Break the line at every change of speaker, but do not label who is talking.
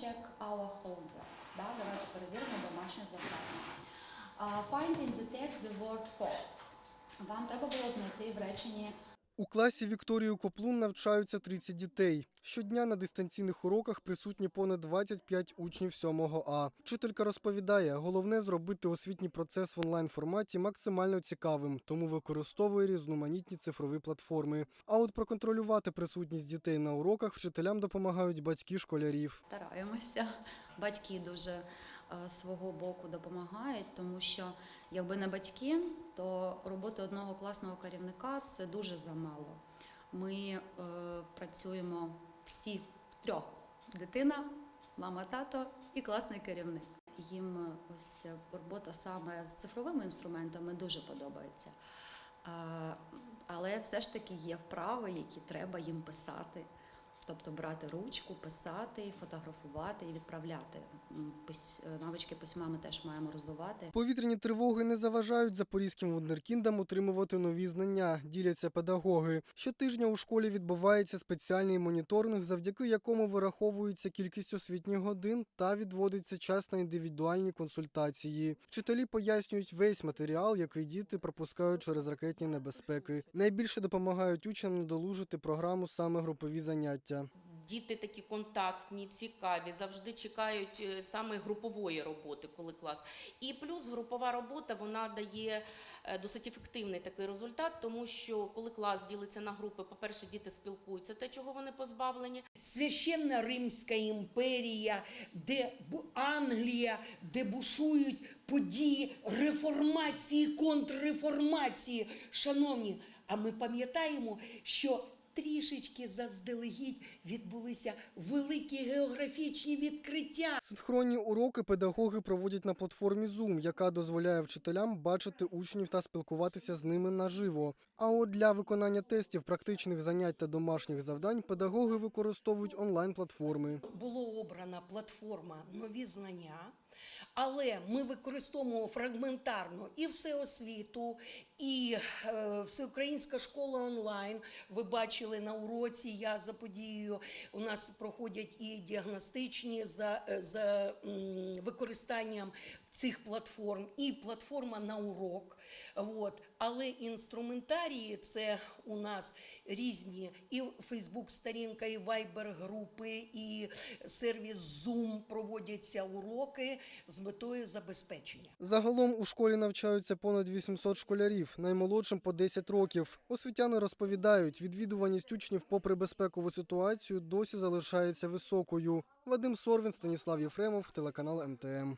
check our homework. Да, давайте перевіримо домашнє завдання. Uh, find in the text the word for. Вам треба було знайти в реченні
У класі Вікторії Коплун навчаються 30 дітей. Щодня на дистанційних уроках присутні понад 25 учнів 7 А. Вчителька розповідає, головне зробити освітній процес в онлайн форматі максимально цікавим, тому використовує різноманітні цифрові платформи. А от проконтролювати присутність дітей на уроках вчителям допомагають батьки школярів.
стараємося. Батьки дуже е, свого боку допомагають, тому що якби не батьки, то роботи одного класного керівника це дуже замало. Ми е, працюємо всі трьох: дитина, мама, тато і класний керівник. Їм е, ось е, робота саме з цифровими інструментами дуже подобається. А, Але все ж таки є вправи, які треба їм писати. Тобто брати ручку, писати, фотографувати і відправляти. Е, Навички письма ми теж маємо розвивати.
Повітряні тривоги не заважають запорізьким вундеркіндам отримувати нові знання, діляться педагоги. Щотижня у школі відбувається спеціальний моніторинг, завдяки якому вираховується кількість освітніх годин та відводиться час на індивідуальні консультації. Вчителі пояснюють весь матеріал, який діти пропускають через ракетні небезпеки. Найбільше допомагають учням надолужити програму саме групові заняття.
Діти такі контактні, цікаві, завжди чекають е, саме групової роботи, коли клас. І плюс групова робота вона дає е, досить ефективний такий результат, тому що коли клас ділиться на групи, по-перше, діти спілкуються, те, чого вони позбавлені.
Священна Римська імперія, де Англія, де бушують події реформації, контрреформації. Шановні, а ми пам'ятаємо, що трішечки заздалегідь відбулися великі географічні відкриття.
Синхронні уроки педагоги проводять на платформі Zoom, яка дозволяє вчителям бачити учнів та спілкуватися з ними наживо. А от для виконання тестів, практичних занять та домашніх завдань педагоги використовують онлайн-платформи.
Була обрана платформа нові знання, але ми використовуємо фрагментарно і всеосвіту, і е, всеукраїнська школа онлайн. Ви бачили на уроці. Я за подією у нас проходять і діагностичні за, е, за використанням цих платформ, і платформа на урок. От. Але інструментарії це у нас різні і Фейсбук сторінка, і Viber групи, і сервіс Zoom проводяться уроки з метою забезпечення.
Загалом у школі навчаються понад 800 школярів, наймолодшим по 10 років. Освітяни розповідають, відвідуваність учнів, попри безпекову ситуацію, досі залишається високою. Вадим Сорвін, Станіслав Єфремов, телеканал МТМ.